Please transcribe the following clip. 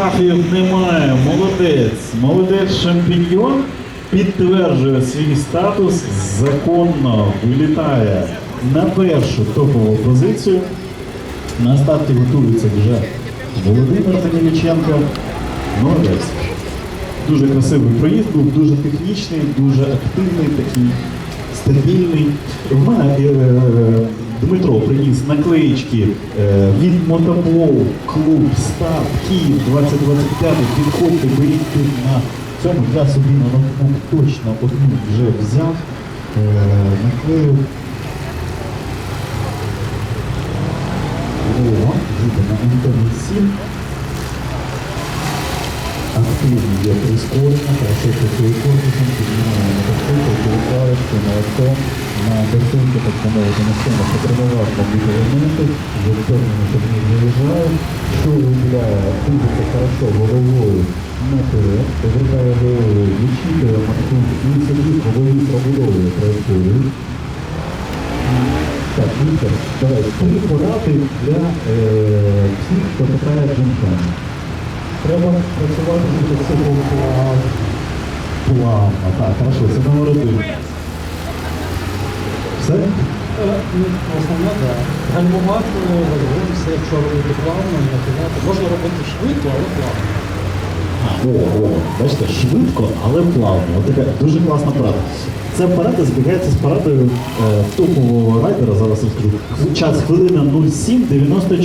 Штрафів немає. Молодець. Молодець шампіньйон підтверджує свій статус законно вилітає на першу топову позицію. На старті готується вже Володимир Даніліченко. Молодець. Дуже красивий проїзд був, дуже технічний, дуже активний, такий стабільний. Дмитро приніс наклеїчки е, від Мотоблоу, клуб, старт, Київ 2025. Підходьте, беріть на цьому. Я собі на ноутбук точно одну вже взяв, е, наклеїв. О, їде на Антоні 7. Активні є прискорення, працює корпусом, піднімаємо на переправочку, на авто, на безпеку, так замовити на сцену, потренував дві елементи, вже впевнено, що він виїжджає, що виділяє, дивиться хорошо головою наперед, повертає головою, відчитує маршрут і собі голові пробудовує траєкторію. Так, Віктор, давай, три поради для е, всіх, хто катає джинками. Треба працювати дуже сильно плавно. Плавно, так, хорошо, це номер один. Ну, Основне, так. Гальмувати, розгонитися, якщо робити плавно, не кидати. Можна робити швидко, але плавно. О, о, бачите, швидко, але плавно. Така дуже класна парада. Це парада збігається з парадою е, топового райдера, зараз розкажу. Час хвилина 07.94.